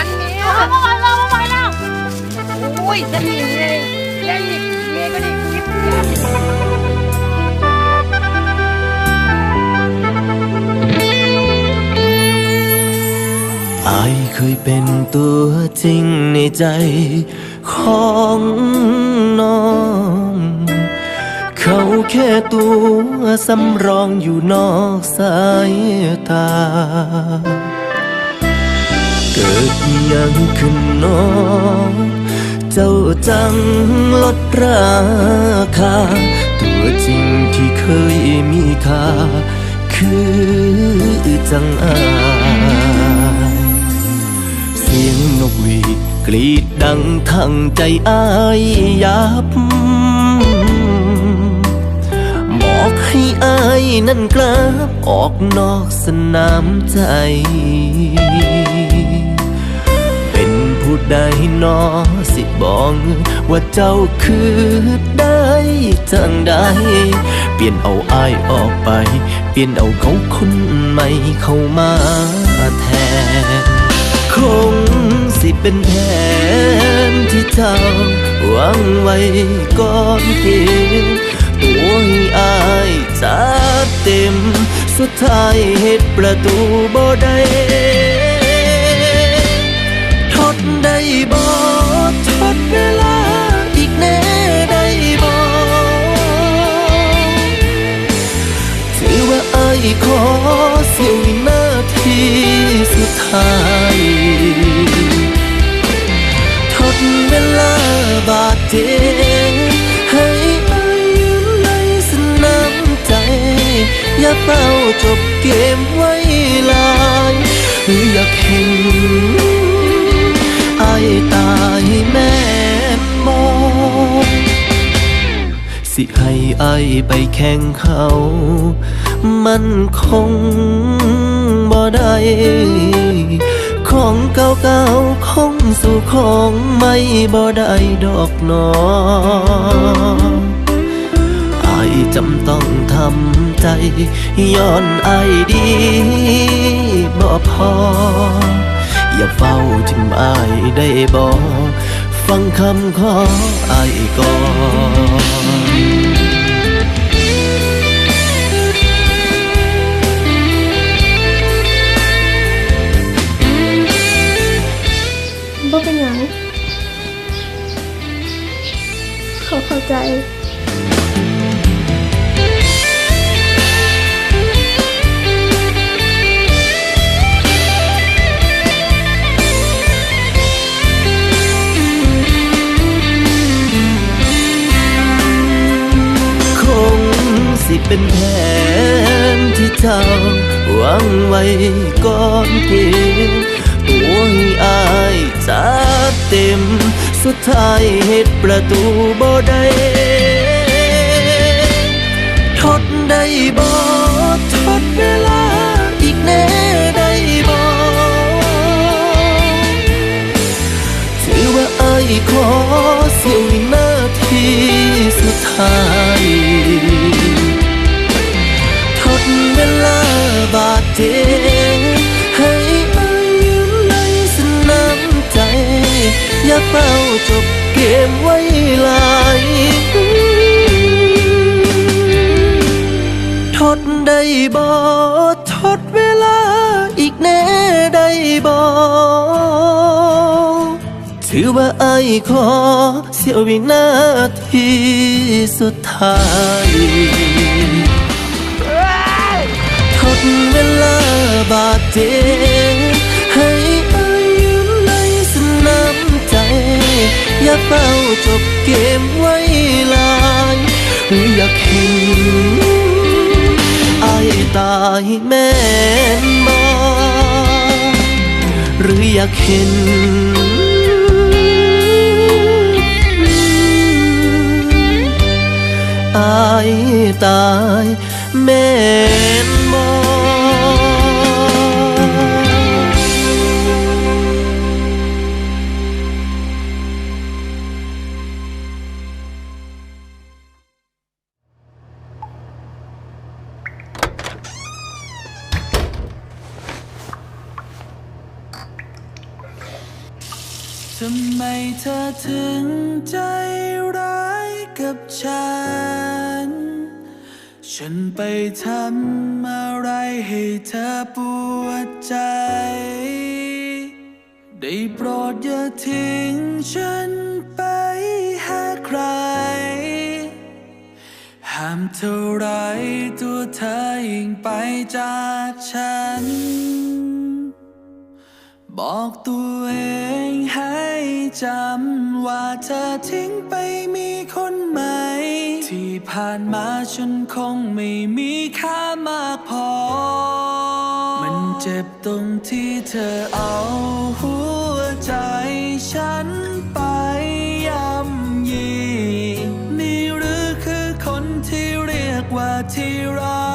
หันเมียเอามาไว้แล้วมาไว้แล้วโอ้ยจะมีเมียเมียอีกเมียก็ได้คิดยากอเคยเป็นตัวจริงในใจของน้อง เขาแค่ตัวสำรองอยู่นอกสายตา กิดอิหยังขึ้นนอเจ้าจังลดราคา ตัวจริงที่เคยมีค่า คือจังอายเสียงนกหวีดกรีดดังทั้งใจอายยับ บอกให้อายนั่นกลับออกนอกสนามใจ ผู้ใดหนอสิบอกว่าเจ้าคือได้จังใดเปลี่ยนเอาอายออกไป เปลี่ยนเอาเขาคนใหม่เข้ามาแทน คงสิเป็นแผนที่เจ้าหวังไว้ก่อนเกมตัวให้อายจัดเต็ม สุดท้ายเหตุประตูบ่ได้ทด ได้บ่ทดเวลาอีกแน่ได้บ่ถือว่าไอ้ายขอเสียวินาทีสุดท้ายทดเวลาบาดเจ็บให้ไอ้ายืนในสนามใจ อย่าเฝ้าจบเกมไว้ลายหรืออยากเห็น อยตายแม่มองสิให้อายไปแข่งเขา มันคงบ่ได้ของเก่าๆคงสู่ของไม่บ่ได้ดอกนออายจำต้องทำใจ ย้อนอายดีบ่พอ อย่าเฝ้าทิมอายได้บ่ฟังคำขออายก่อน เป็นแผนที่เจ้าวางไว้ก่อนเกมตัวให้อายจัดเต็ม สุดท้ายเหตุประตูบ่ได้ทดได้บ่ทดเวลา ถือว่าไอ้ขอเสียววินาทีสุดท้ายทดเวลาบาดเจ็บให้ไอ้ายยืนในสนามใจ อย่าเฝ้าจบเกมไว้ลายหรืออยากเห็นไอ้ตายแม่นบ่หรืออยากเห็น ตายแม่ ไปทำอะไรให้เธอปวดใจ ได้โปรดอย่าทิ้งฉันไปหาใคร ห้ามเท่าไรตัวเธอยิ่งไปจากฉัน บอกตัวเองให้จำว่าเธอทิ้งไปมีคนใหม่ ที่ผ่านมาฉันคงไม่มีค่ามากพอ มันเจ็บตรงที่เธอเอาหัวใจฉันไปย่ำยีนี่หรือคือคนที่เรียกว่าที่รั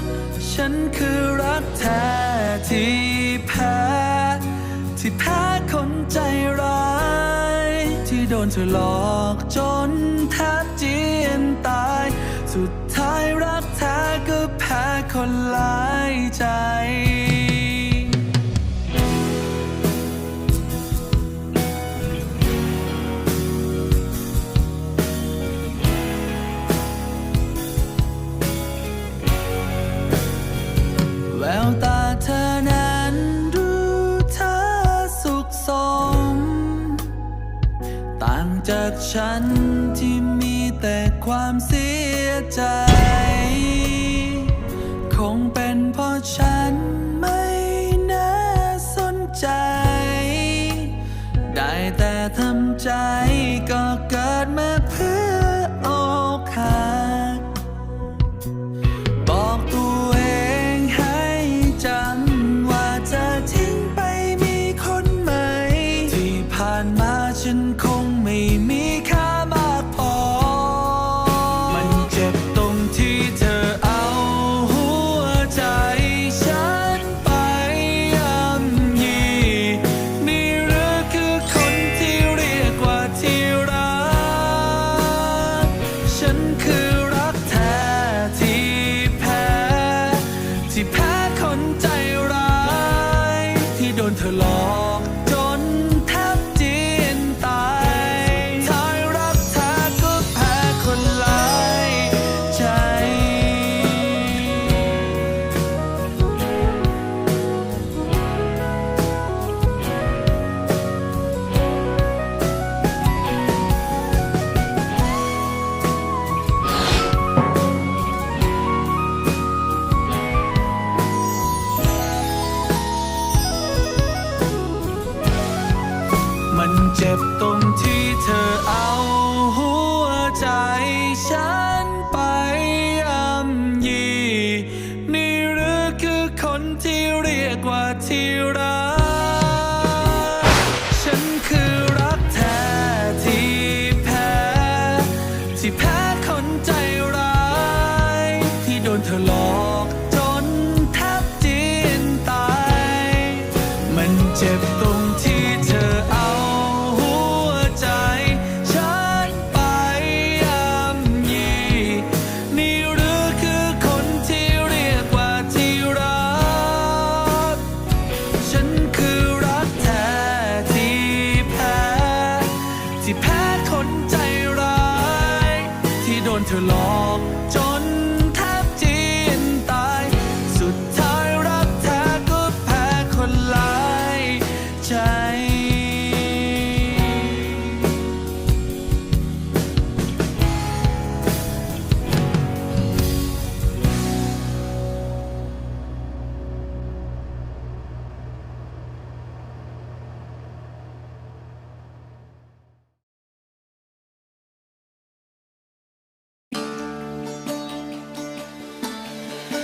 ก ฉันคือรักแท้ที่แพ้ ที่แพ้คนใจร้าย ที่โดนเธอหลอกจน ใจ แววตาเธอนั้นดูเธอสุขสม ต่างจากฉัน โดนเธอหลอก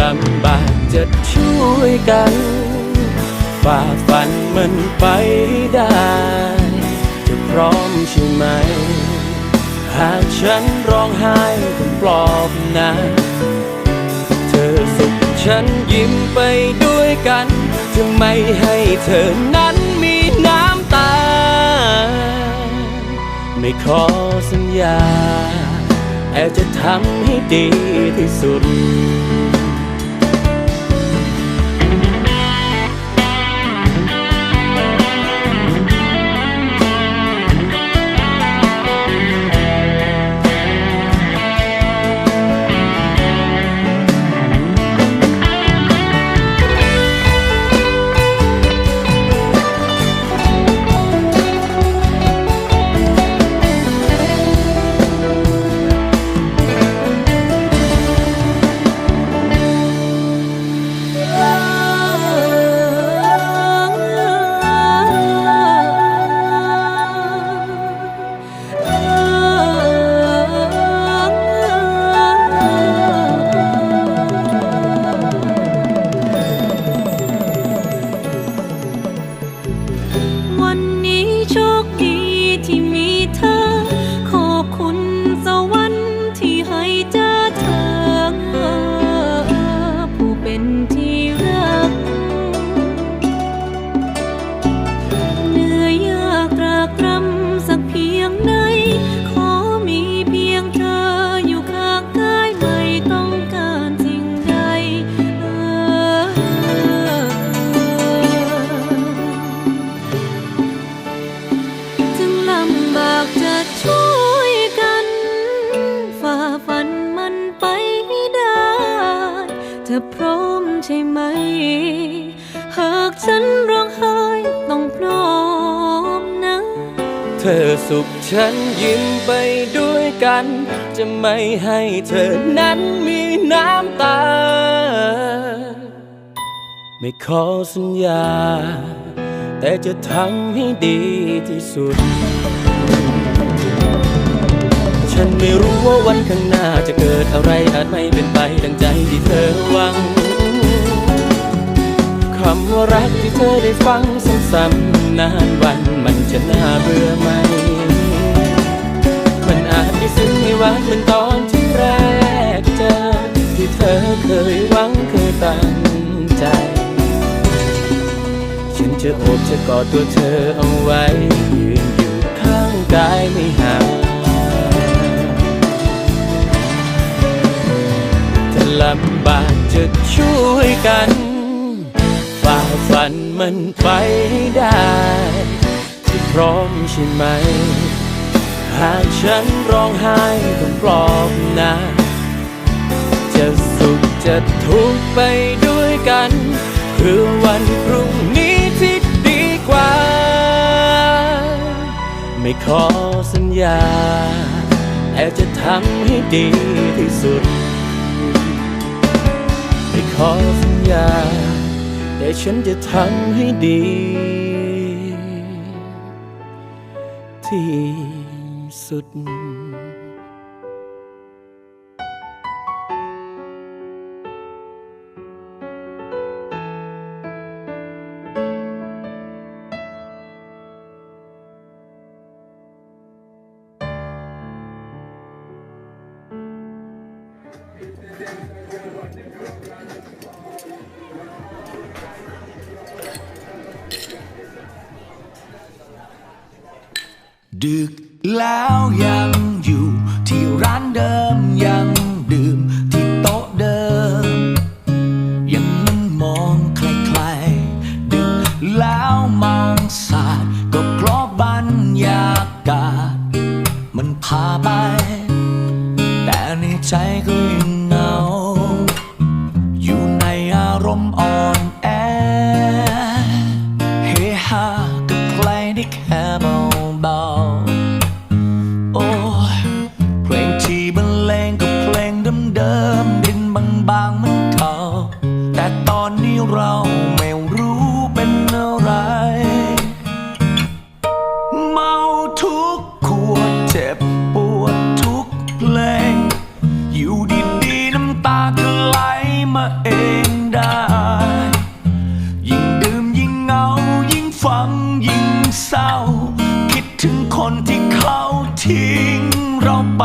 ลำบากจะช่วยกัน ฝ่าฟันมันไปได้ จะพร้อมใช่ไหม หากฉันร้องไห้ต้องปลอบนะเธอสุขฉันยิ้มไปด้วยกัน จะไม่ให้เธอนั้นมีน้ำตา ไม่ขอสัญญาแต่จะทำให้ดีที่สุด สุขฉันยิ้มไปด้วยกัน จะไม่ให้เธอนั้นมีน้ำตา ไม่ขอสัญญา แต่จะทำให้ดีที่สุด ฉันไม่รู้ว่าวันข้างหน้าจะเกิดอะไรอาจไม่เป็นไปดังใจที่เธอหวังคำว่ารักที่เธอได้ฟังซ้ำๆนานวันมันจะน่าเบื่อไหม มันอาจไม่ซึ้งไม่หวานเหมือนตอนที่แรกเจอ ที่เธอเคยหวังเคยตั้งใจ ฉันจะโอบจะกอดตัวเธอเอาไว้ยืนอยู่ข้างกายไม่ห่างจะลำบากจะช่วยกันฝ่าฟันมันไปได้ที่พร้อมใช่ไหม หากฉันร้องไห้ต้องปลอบนะ จะสุขจะทุกข์ไปด้วยกันเพื่อวันพรุ่งนี้ที่ดีกว่า ไม่ขอสัญญา แต่จะทำให้ดีที่สุด ไม่ขอสัญญา แต่ฉันจะทำให้ดี ที่ สุดดึก แล้วยังอยู่ที่ร้านเดิมยัง เศร้า คิดถึงคนที่เขาทิ้งเราไป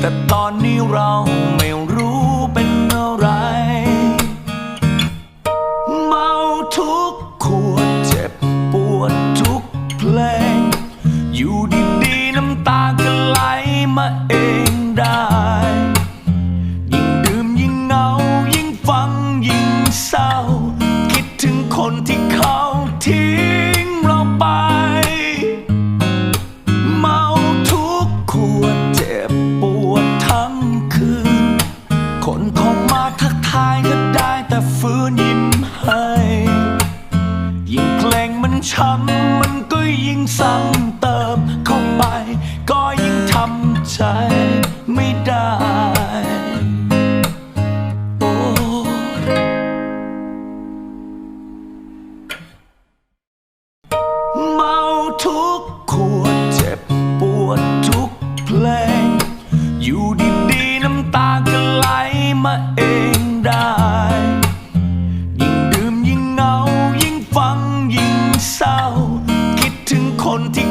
แต่ตอนนี้เราไม่รู้ ซ้ำเติมเข้าไป ก็ยิ่งทำใจไม่ได้โอ้เมาทุกขวดเจ็บปวดทุกเพลง อยู่ดีๆน้ำตาก็ไหลมาเองได้ยิ่งดื่มยิ่งเหงายิ่งฟังยิ่งเศร้า Continue.